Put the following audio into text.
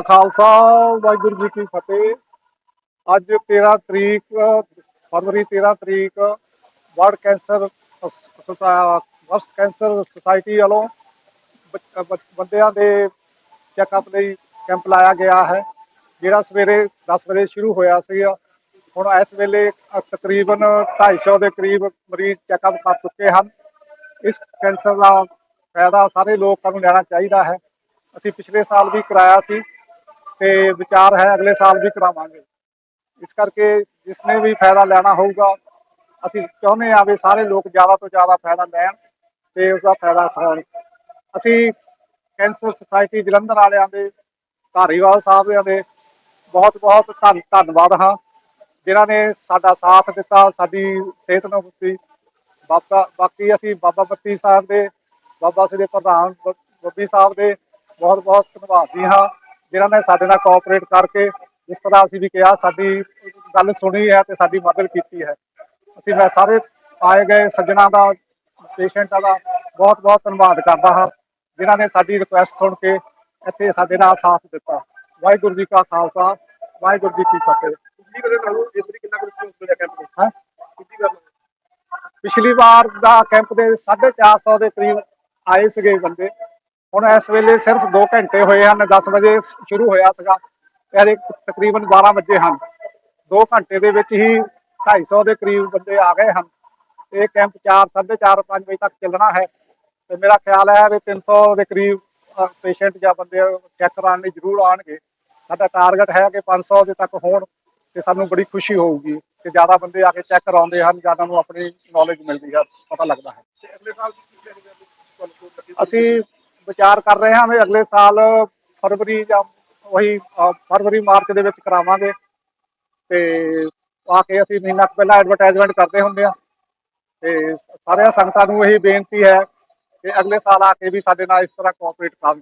ਖਾਲਸਾ ਵਾਹਿਗੁਰੂ ਜੀ ਕੀ ਫਤਿਹ। ਅੱਜ 13 ਤਰੀਕ ਫਰਵਰੀ 13 ਤਰੀਕ world cancer world cancer society ਵੱਲੋਂ ਬੰਦਿਆਂ ਦੇ ਚੈੱਕਅਪ ਲਈ ਕੈਂਪ ਲਾਇਆ ਗਿਆ ਹੈ ਜਿਹੜਾ ਸਵੇਰੇ 10 ਵਜੇ ਸ਼ੁਰੂ ਹੋਇਆ ਸੀਗਾ। ਹੁਣ ਇਸ ਵੇਲੇ ਅ, ਤਕਰੀਬਨ 250 ਦੇ ਕਰੀਬ ਮਰੀਜ਼ ਚੈੱਕਅਪ ਕਰ ਚੁੱਕੇ ਹਨ। ਇਸ ਕੈਂਸਰ ਦਾ ਫਾਇਦਾ ਸਾਰੇ ਲੋਕਾਂ ਨੂੰ ਲੈਣਾ ਚਾਹੀਦਾ ਹੈ। ਅਸੀਂ ਪਿਛਲੇ ਸਾਲ ਵੀ ਕਰਾਇਆ ਸੀ। ਤੇ ਵਿਚਾਰ ਹੈ ਅਗਲੇ ਸਾਲ ਵੀ ਕਰਾਵਾਂਗੇ। ਇਸ ਕਰਕੇ ਜਿਸਨੇ ਵੀ ਫਾਇਦਾ ਲੈਣਾ ਹੋਊਗਾ, ਅਸੀਂ ਚਾਹੁੰਦੇ ਹਾਂ ਵੀ ਸਾਰੇ ਲੋਕ ਜ਼ਿਆਦਾ ਤੋਂ ਜ਼ਿਆਦਾ ਫਾਇਦਾ ਲੈਣ ਤੇ ਉਸ ਦਾ ਫਾਇਦਾ ਉਠਾਉਣ। ਅਸੀਂ ਕੈਂਸਰ ਸੁਸਾਇਟੀ ਜਲੰਧਰ ਵਾਲਿਆਂ ਦੇ, ਧਾਰੀਵਾਲ ਸਾਹਿਬ ਦੇ ਬਹੁਤ ਬਹੁਤ ਧੰਨ ਧੰਨਵਾਦ ਹਾਂ, ਜਿਨ੍ਹਾਂ ਨੇ ਸਾਡਾ ਸਾਥ ਦਿੱਤਾ, ਸਾਡੀ ਸਿਹਤ ਨੂੰ ਦਿੱਤੀ ਬਾਬਾ ਬਾਕੀ ਅਸੀਂ ਬਾਬਾ ਬੱਤੀ ਸਾਹਿਬ ਦੇ, ਬਾਬਾ ਸ੍ਰੀ ਪ੍ਰਧਾਨ ਬ- ਬੱਬੀ ਸਾਹਿਬ ਦੇ ਬਹੁਤ ਬਹੁਤ ਧੰਨਵਾਦੀ ਹਾਂ। ਜਿਨ੍ਹਾਂ ਨੇ ਸਾਡੇ ਨਾਲ ਕੋਆਪਰੇਟ ਕਰਕੇ ਜਿਸ ਤਰ੍ਹਾਂ ਅਸੀਂ ਵੀ ਕਿਹਾ ਸਾਡੀ ਗੱਲ ਸੁਣੀ ਹੈ ਤੇ ਸਾਡੀ ਮਦਦ ਕੀਤੀ ਹੈ। ਅਸੀਂ ਮੈਂ ਸਾਰੇ ਆਏ ਗਏ ਸੱਜਣਾ ਦਾ ਪੇਸ਼ੈਂਟਾਂ ਦਾ ਬਹੁਤ ਬਹੁਤ ਧੰਨਵਾਦ ਕਰਦਾ ਹਾਂ ਜਿਨ੍ਹਾਂ ਨੇ ਸਾਡੀ ਰਿਕੁਐਸਟ ਸੁਣ ਕੇ ਇੱਥੇ ਸਾਡੇ ਨਾਲ ਸਾਥ ਦਿੱਤਾ। ਵਾਹਿਗੁਰੂ ਜੀ ਕਾ ਖਾਲਸਾ ਵਾਹਿਗੁਰੂ ਜੀ ਕੀ ਫਤਿਹ। ਪਿਛਲੀ ਵਾਰ ਦਾ? ਕੈਂਪ ਦੇ 450 ਦੇ ਕਰੀਬ ਆਏ ਸੀਗੇ ਬੰਦੇ। ਹੁਣ ਇਸ ਵੇਲੇ ਸਿਰਫ 2 ਘੰਟੇ ਹੋਏ ਹਨ 10 ਵਜੇ ਸ਼ੁਰੂ ਹੋਇਆ ਸੀਗਾ। ਇਹਦੇ ਤਕਰੀਬਨ 12 ਵਜੇ ਹਨ। 2 ਘੰਟੇ ਦੇ ਵਿੱਚ ਹੀ 250 ਦੇ ਕਰੀਬ ਬੰਦੇ ਆ ਗਏ ਹਨ। ਇਹ ਕੈਂਪ 4 4:30 5 ਵਜੇ ਤੱਕ ਚੱਲਣਾ ਹੈ। ਤੇ ਮੇਰਾ ਖਿਆਲ ਹੈ ਵੀ 300 ਦੇ ਕਰੀਬ ਪੇਸ਼ੈਂਟ ਜਾਂ ਬੰਦੇ ਚੈੱਕ ਕਰਾਉਣ ਲਈ ਜ਼ਰੂਰ ਆਉਣਗੇ। ਸਾਡਾ ਟਾਰਗੇਟ ਹੈ ਕਿ 500 ਦੇ ਤੱਕ ਹੋਣ ਤੇ ਸਾਨੂੰ ਬੜੀ ਖੁਸ਼ੀ ਹੋਊਗੀ ਕਿ ਜ਼ਿਆਦਾ ਬੰਦੇ ਆ ਕੇ ਚੈੱਕ ਕਰਾਉਂਦੇ ਹਨ ਜ਼ਿਆਦਾ ਨੂੰ ਆਪਣੀ ਨੌਲੇਜ ਮਿਲਦੀ ਹੈ ਪਤਾ ਲੱਗਦਾ ਹੈ। ਅਸੀਂ ਵਿਚਾਰ ਕਰ ਰਹੇ ਹਾਂ ਵੀ ਅਗਲੇ ਸਾਲ ਫਰਵਰੀ ਜਾਂ ਉਹੀ ਫਰਵਰੀ, ਮਾਰਚ ਦੇ ਵਿੱਚ ਕਰਾਵਾਂਗੇ। ਤੇ ਆ ਕੇ ਅਸੀਂ ਮਹੀਨਾ ਕੁ ਪਹਿਲਾਂ ਐਡਵਰਟਾਈਜ਼ਮੈਂਟ ਕਰਦੇ ਹੁੰਦੇ ਆ ਤੇ ਸਾਰਿਆਂ ਸੰਗਤਾਂ ਨੂੰ ਇਹ ਬੇਨਤੀ ਹੈ ਕਿ ਅਗਲੇ ਸਾਲ ਆ ਕੇ ਵੀ ਸਾਡੇ ਨਾਲ ਇਸ ਤਰ੍ਹਾਂ ਕੋਆਪਰੇਟ ਕਰਨ।